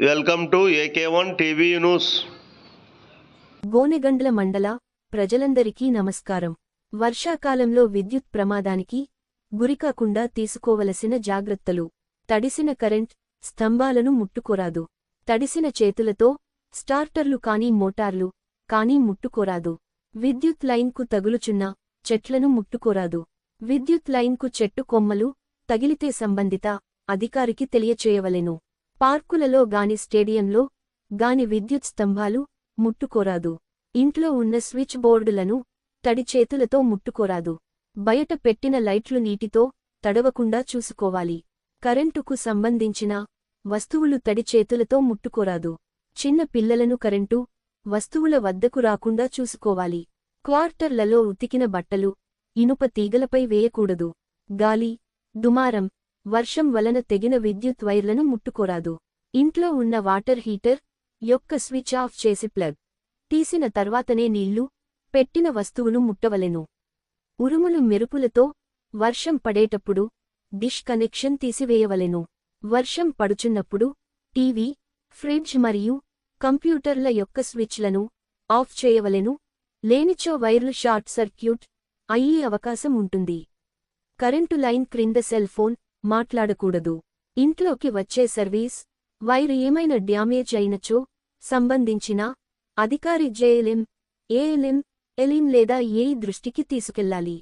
Welcome to AK one TV news. Bonegandla మండల ప్రజలందరికీ నమస్కారం. వర్షాకాలంలో విద్యుత్ ప్రమాదానికి గురికాకుండా తీసుకోవలసిన జాగ్రత్తలు. తడిసిన కరెంట్ స్తంభాలను ముట్టుకోరాదు. తడిసిన చేతులతో స్టార్టర్లు కానీ మోటార్లు కానీ ముట్టుకోరాదు. విద్యుత్ లైన్కు తగులుచున్న చెట్లను ముట్టుకోరాదు. విద్యుత్ లైన్కు చెట్టు కొమ్మలు తగిలితే సంబంధిత అధికారికి తెలియచేయవలెను. పార్కులలో గాని స్టేడియంలో గాని విద్యుత్ స్తంభాలు ముట్టుకోరాదు. ఇంట్లో ఉన్న స్విచ్ బోర్డులను తడి చేతులతో ముట్టుకోరాదు. బయట పెట్టిన లైట్లు నీటితో తడవకుండా చూసుకోవాలి. కరెంటుకు సంబంధించిన వస్తువులు తడి చేతులతో ముట్టుకోరాదు. చిన్న పిల్లలను కరెంటు వస్తువుల వద్దకు రాకుండా చూసుకోవాలి. క్వార్టర్లలో ఉతికిన బట్టలు ఇనుప తీగలపై వేయకూడదు. గాలి దుమారం వర్షం వలన తెగిన విద్యుత్ వైర్లను ముట్టుకోరాదు. ఇంట్లో ఉన్న వాటర్ హీటర్ యొక్క స్విచ్ ఆఫ్ చేసి ప్లగ్ తీసిన తర్వాతనే నీళ్ళు పెట్టిన వస్తువును ముట్టవలెను. ఉరుములు మెరుపులతో వర్షం పడేటప్పుడు డిష్ కనెక్షన్ తీసివేయవలెను. వర్షం పడుచున్నప్పుడు టీవీ ఫ్రిడ్జ్ మరియు కంప్యూటర్ల యొక్క స్విచ్లను ఆఫ్ చేయవలెను. లేనిచో వైర్లు షార్ట్ సర్క్యూట్ అయ్యే అవకాశం ఉంటుంది. కరెంటు లైన్ క్రింద సెల్ ఫోన్ మాట్లాడకూడదు. ఇంట్లోకి వచ్చే సర్వీస్ వైర్ ఏమైనా డ్యామేజ్ అయినచో సంబంధించిన అధికారి జేఎల్ఎం ఏఎల్ఎం ఎలిం లేదా ఏ దృష్టికి తీసుకెళ్ళాలి